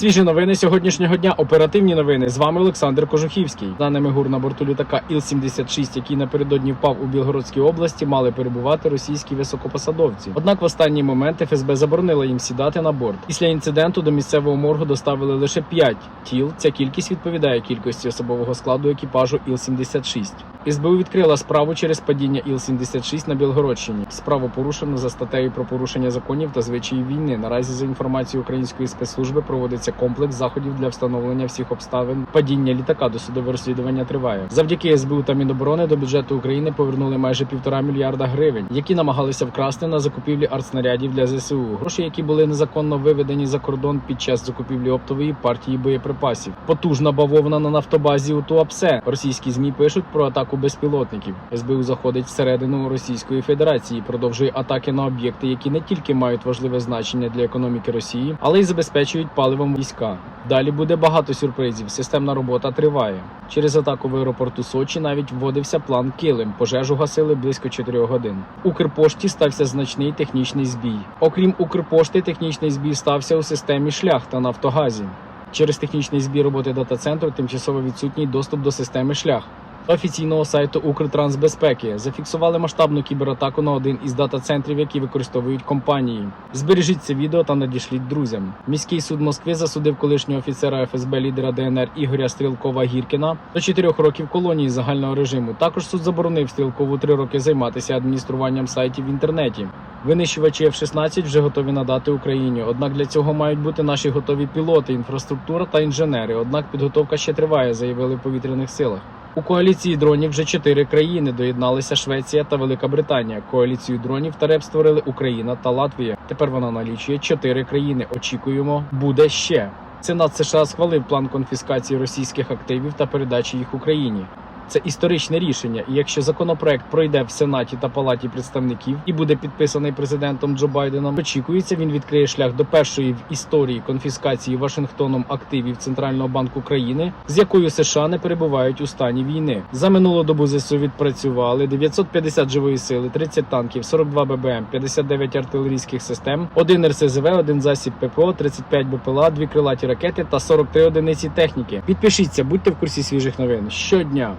Свіжі новини сьогоднішнього дня. Оперативні новини. З вами Олександр Кожухівський. Даними ГУР на борту літака Іл-76, який напередодні впав у Білгородській області, мали перебувати російські високопосадовці. Однак в останній момент ФСБ заборонила їм сідати на борт. Після інциденту до місцевого моргу доставили лише 5 тіл. Ця кількість відповідає кількості особового складу екіпажу Іл-76. СБУ відкрила справу через падіння Іл-76 на Білгородщині. Справу порушено за статтею про порушення законів та звичаїв війни. Наразі за інформацією української спецслужби проводиться комплекс заходів для встановлення всіх обставин падіння літака. Досудове розслідування триває. Завдяки СБУ та Міноборони до бюджету України повернули майже півтора мільярда гривень, які намагалися вкрасти на закупівлі артснарядів для ЗСУ. Гроші, які були незаконно виведені за кордон під час закупівлі оптової партії боєприпасів. Потужна бавовна на нафтобазі у Туапсе. Російські змі пишуть про атаку безпілотників. СБУ заходить всередину Російської Федерації, продовжує атаки на об'єкти, які не тільки мають важливе значення для економіки Росії, але й забезпечують паливом війська. Далі буде багато сюрпризів. Системна робота триває. Через атаку в аеропорту Сочі навіть вводився план Килим. Пожежу гасили близько 4 годин. Укрпошті стався значний технічний збій. Окрім Укрпошти, технічний збій стався у системі шлях та Нафтогазі. Через технічний збій роботи дата-центру тимчасово відсутній доступ до системи шлях. Офіційного сайту Укртрансбезпеки зафіксували масштабну кібератаку на один із дата-центрів, які використовують компанії. Збережіть це відео та надішліть друзям. Міський суд Москви засудив колишнього офіцера ФСБ лідера ДНР Ігоря Стрілкова Гіркіна до 4 років колонії загального режиму. Також суд заборонив Стрілкову 3 роки займатися адмініструванням сайтів в інтернеті. Винищувачі F-16 вже готові надати Україні. Однак для цього мають бути наші готові пілоти, інфраструктура та інженери. Однак підготовка ще триває, заявили в повітряних силах. У коаліції дронів вже чотири країни доєдналися Швеція та Велика Британія. Коаліцію дронів та РЕП створили Україна та Латвія. Тепер вона налічує чотири країни. Очікуємо, буде ще. Сенат США схвалив план конфіскації російських активів та передачі їх Україні. Це історичне рішення, і якщо законопроект пройде в Сенаті та Палаті представників і буде підписаний президентом Джо Байденом, очікується, він відкриє шлях до першої в історії конфіскації Вашингтоном активів Центрального банку країни, з якою США не перебувають у стані війни. За минулу добу ЗСУ відпрацювали 950 живої сили, 30 танків, 42 ББМ, 59 артилерійських систем, 1 РСЗВ, 1 засіб ППО, 35 БПЛА, 2 крилаті ракети та 43 одиниці техніки. Підпишіться, будьте в курсі свіжих новин щодня.